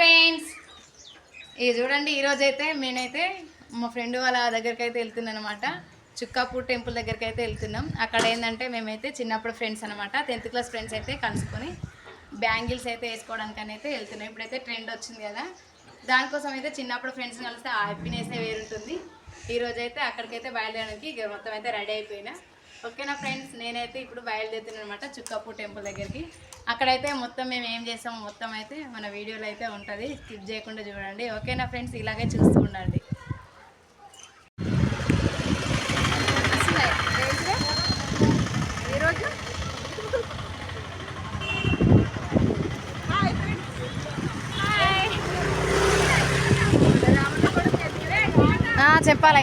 Friends. ఇది చూడండి ఈరోజు అయితే నేనైతే మా ఫ్రెండ్ వాళ్ళ దగ్గరికి అయితే వెళ్తున్నాను అనమాట చుక్కాపూర్ టెంపుల్ దగ్గరికి అయితే వెళ్తున్నాం. అక్కడ ఏంటంటే మేమైతే చిన్నప్పుడు ఫ్రెండ్స్ అనమాట టెన్త్ క్లాస్ ఫ్రెండ్స్ అయితే కలుసుకొని బ్యాంగిల్స్ అయితే వేసుకోవడానికి అయితే వెళ్తున్నాం. ఇప్పుడైతే ట్రెండ్ వచ్చింది కదా. దానికోసం అయితే చిన్నప్పుడు ఫ్రెండ్స్ కలిస్తే ఆ హ్యాపీనెస్ వేరుంటుంది. ఈరోజు అయితే అక్కడికైతే బయలుదేరడానికి ఇక మొత్తం అయితే రెడీ అయిపోయినా. ఓకేనా ఫ్రెండ్స్? నేనైతే ఇప్పుడు బయలుదేరుతున్నాను అనమాట చుక్కాపూర్ టెంపుల్ దగ్గరికి. అక్కడైతే మొత్తం మేము ఏం చేసాము మొత్తం అయితే మన వీడియోలో అయితే ఉంటుంది. స్కిప్ చేయకుండా చూడండి. ఓకేనా ఫ్రెండ్స్? ఇలాగే చూస్తూ ఉండండి. చెప్పాలి.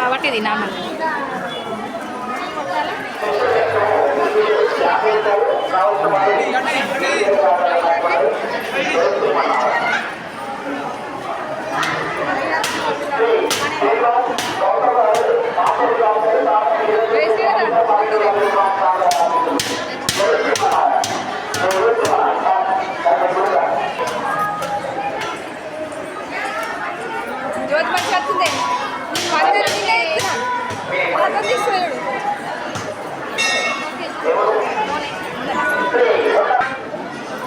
కాబట్టి ఇది నా మాట జ్యోతి మంచి వస్తుంది పక్కన నేనే ఎత్తున్నా. పక్కన తీసుకువెళ్ళు.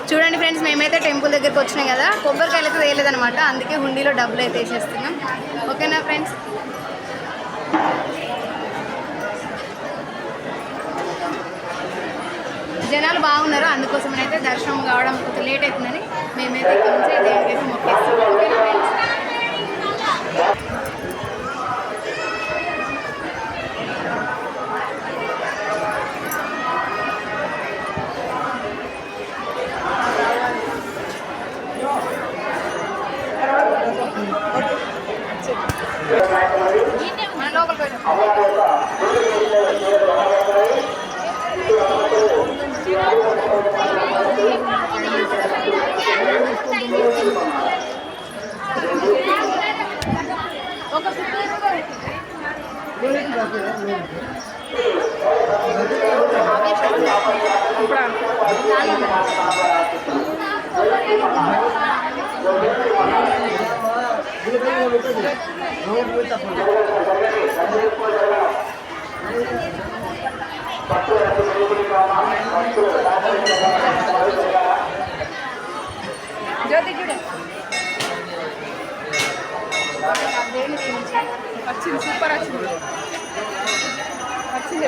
చూడండి ఫ్రెండ్స్ మేమైతే టెంపుల్ దగ్గరికి వచ్చినాం కదా కొబ్బరికాయలు అనమాట అందుకే హుండీలో డబ్బులు అయితే వేసేస్తున్నాం. ఓకేనా ఫ్రెండ్స్ జనాలు బాగున్నారు. అందుకోసం అయితే దర్శనం కావడం కొంచెం లేట్ అవుతుందని మేమైతే కొంచెం నుంచి దేవుడికైతే ఓకేనా ఫ్రెండ్స్ జ్యోతి చూడు వచ్చింది సూపర్ వచ్చింది వచ్చింది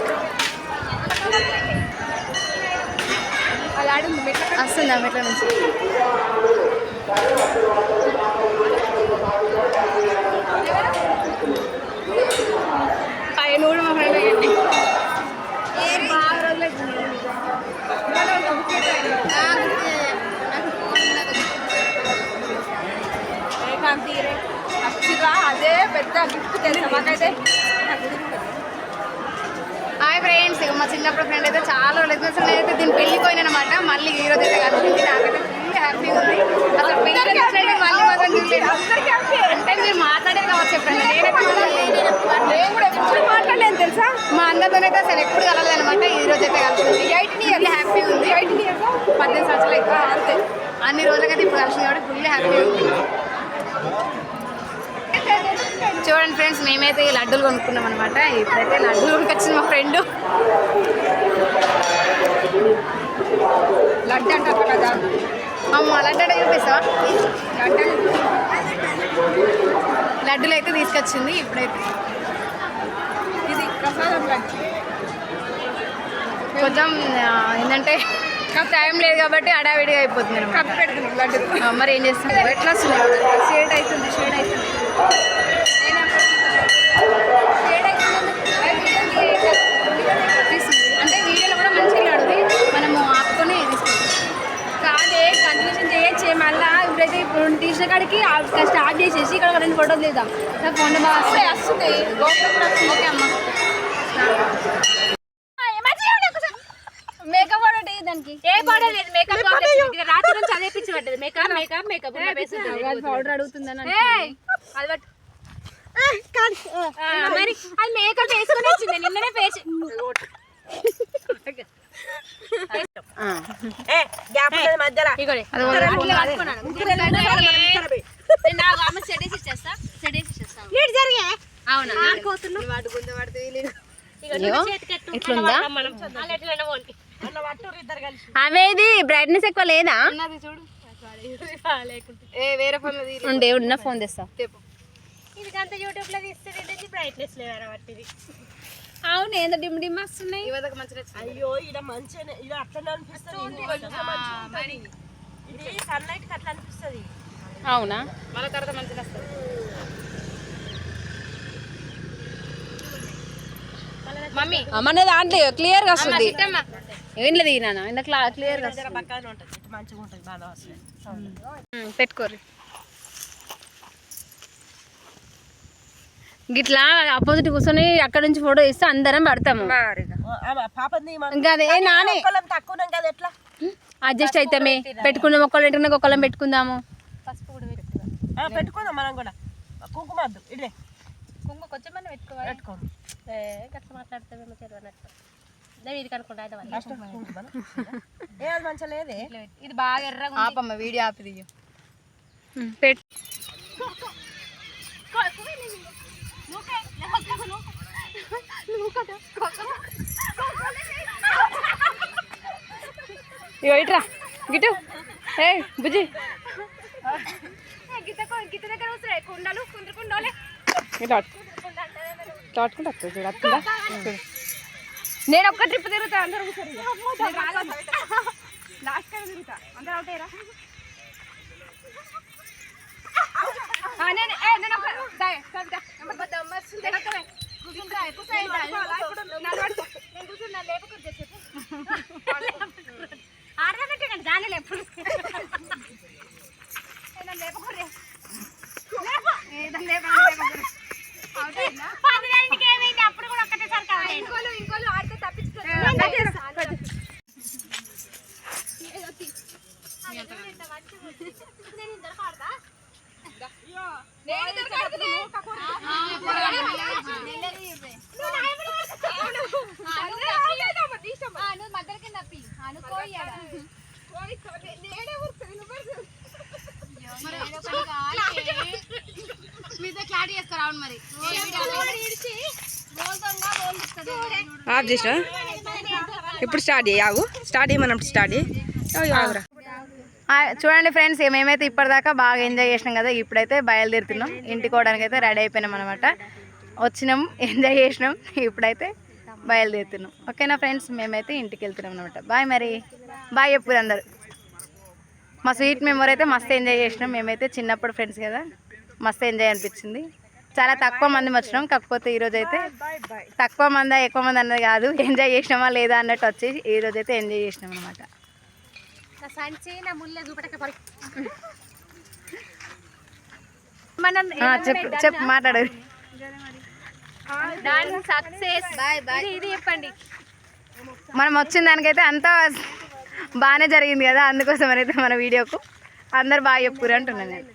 మెట్ల వస్తుందా మెట్ల నుంచి పైన కూడా మా ఫ్రెండ్ అయ్యండి వచ్చిరా అదే పెద్ద గిఫ్ట్ తెలుసా మాకైతే హాయ్ ఫ్రెండ్స్ ఇక మా చిన్నప్పుడు ఫ్రెండ్ అయితే చాలా రోజులు అసలు నేనైతే దీని పెళ్ళికి పోయినా అనమాట మళ్ళీ ఈ రోజు అయితే కలిసింది నాకైతే ఫుల్ హ్యాపీగా ఉంది. అసలు పెళ్ళి అందరికీ హ్యాపీ అంటే మీరు మాట్లాడే కావచ్చు మాట్లాడలేదు. నేను కూడా ఎప్పుడు మాట్లాడలేను తెలుసా? మా అందరితోనైతే అసలు ఎప్పుడు కలలేదు అనమాట ఈ రోజు అయితే కలిసింది ఎయిటీన్ ఇయర్స్ హ్యాపీ ఉంది. ఎయిటీన్ ఇయర్స్ పద్దెనిమిది సంవత్సరాలు అయితే. అంతే. అన్ని రోజులకైతే ఇప్పుడు కలిసింది కాబట్టి ఫుల్ హ్యాపీ ఉంది. ఫ్రెండ్స్ మేమైతే ఈ లడ్డూలు కొనుక్కున్నాం అనమాట ఇప్పుడైతే లడ్డూలు కొనుకొచ్చింది మా ఫ్రెండ్. లడ్డు అంటారు కదా. అమ్మ లడ్డు అంటే చూపిస్తావా? లడ్డు లడ్డూలు అయితే తీసుకొచ్చింది ఇప్పుడైతే. ఇది ప్రసాదం లడ్డు కొంచెం ఏంటంటే టైం లేదు కాబట్టి అడావిడిగా అయిపోతుంది కప్పు లడ్డు మరి ఏం చేస్తున్నాం ఎట్లా వస్తుంది షేడ్ అవుతుంది షేడ్ అవుతుంది. అంటే వీడియోలో కూడా మంచిగా అడుగుది మనము ఆపుకొని కాదే కంటిన్యూషన్ చేయొచ్చే ఇప్పుడైతే ఇప్పుడు తీసిన కాడికి స్టార్ట్ చేసేసి ఇక్కడ రెండు ఫోటోలు తీద్దాం నా ఫోన్ బాగా వస్తుంది వస్తుంది గోపురం కూడా వస్తుంది ఓకే అమ్మ మేకప్ పడటి దానికి ఏ పడలేదు లేదు మేకప్ రాత్రి నుంచి అదే పిచ్చి పడ్డది మేకప్ మేకప్ మేకప్ పౌడర్ అడుగుతుందని అది పట్టు మరి అది మేకప్ వేసుకుని వచ్చింది. నిన్ననే ఇది బ్రైట్నెస్ ఎక్కువ లేదా? ఉన్నది చూడు. ఏ వేరే. ఉండే ఉన్న ఫోన్ తెస్తా. తెప్పు. ఇదికంతా యూట్యూబ్లో తీస్తే బ్రైట్నెస్ లేదు బట్టి అవును ఏందో డిమ్ డిమ్ వస్తున్నాయి. ఈ వద్దకు మంచిగా వచ్చింది. అయ్యో ఈడ మంచిగానే ఈడ అట్లనే అనిపిస్తుంది. ఇది సన్లైట్కి అట్లా అనిపిస్తుంది. అవునా? మళ్ళీ తర్వాత మంచిగా వస్తుంది మమ్మీ. మన దాంట్లో క్లియర్గా వస్తుంది. ఏం లేదు ఈయన ఇంత క్లియర్గా జర పక్కనే ఉంటుంది. ఇటు మంచిగా ఉంటుంది బాగా వస్తుంది. పెట్టుకోరు గిట్లా ఆపోజిట్ కూర్చొని అక్కడ నుంచి ఫోటో ఇస్తే అందరం పడతాము. ఇంకా అదే నానే. ఒక్కళ్ళం తక్కువ కదా ఎట్లా? అడ్జస్ట్ అయితేమే. పెట్టుకుందాం ఒకళ్ళు ఇంటికి ఒకళ్ళం పెట్టుకుందాము. ఆ, పెట్టుకుందాం మనం కూడా. కుంకుమ ఇడే కుంకుమ కొంచెం పెట్టుకోవాలి. పెట్టుకోండి మాట్లాడతామేమో తెలియనట్టు ఇది ఇది బాగా ఎర్రగా ఆపమ్మ వీడియో ఆపి దిగు పెట్టు. ఇగో ఇట్రా గిట్టు ఏ బుజ్జి కుండలు కుండలే ఇట్లా ఇట్లా పట్టుకుంటా వస్తుంది చూడు వస్తుందా చూడు. నేను ఒక్క ట్రిప్ తిరుగుతా అందరూ కూర్చోరు ఇక. లాస్ట్ టైం తిరుగుతా అందరూ అవుతాయి రా ఆ, నేను ఏ, నేను ఒక దాయ్, కవిత. నేను ఒక్కవే. కూర్చుంటా, కూర్చో, ఇలా, ఇలా పడుకో. నన్ను పడుకో. నేను కూర్చున్నా, లేపకూడదు చెప్పు. ఆడదానంటే నేను దాన్ని లేపు. ఏ, నన్ను లేపకూడదే. లేపు. పదిహేనుకి ఏమైంది? అప్పుడు కూడా ఒక్కటేసారి కావాలి. నేను ఇద్దరు పాడతా మీతో క్లారిటీ చేసుకురా అవును మరి స్టార్ట్ చేసిన? ఇప్పుడు స్టార్ట్ చేయి? ఆగు. స్టార్ట్ చేయమన్నప్పుడు స్టార్ట్ చేయి. ఆగురా. చూడండి ఫ్రెండ్స్ మేమైతే ఇప్పటిదాకా బాగా ఎంజాయ్ చేసినాం కదా ఇప్పుడైతే బయలుదేరుతున్నాం. ఇంటికి పోవడానికి అయితే రెడీ అయిపోయినాం అనమాట వచ్చినాం ఎంజాయ్ చేసినాం ఇప్పుడైతే బయలుదేరుతున్నాం. ఓకేనా ఫ్రెండ్స్? మేమైతే ఇంటికి వెళ్తున్నాం అనమాట బాయ్ మరి. బాయ్ చెప్పురు అందరు. మా స్వీట్ మెమరీ అయితే మస్తు ఎంజాయ్ చేసినాం. మేమైతే చిన్నప్పుడు ఫ్రెండ్స్ కదా మస్తు ఎంజాయ్ అనిపించింది. చాలా తక్కువ మంది వచ్చినాం. కాకపోతే ఈరోజు అయితే తక్కువ మంది ఎక్కువ మంది అన్నది కాదు. ఎంజాయ్ చేసినామా లేదా అన్నట్టు వచ్చి ఈరోజు అయితే ఎంజాయ్ చేసినాం అనమాట చెప్పు చెప్పు మాట్లాడు. దాని సక్సెస్ ఇది ఇది చెప్పండి. మనం వచ్చిన దానికైతే అంతా బాగానే జరిగింది కదా అందుకోసం అయితే మన వీడియోకు. అందరు బాగా చెప్పురు అంటున్నాను నేను.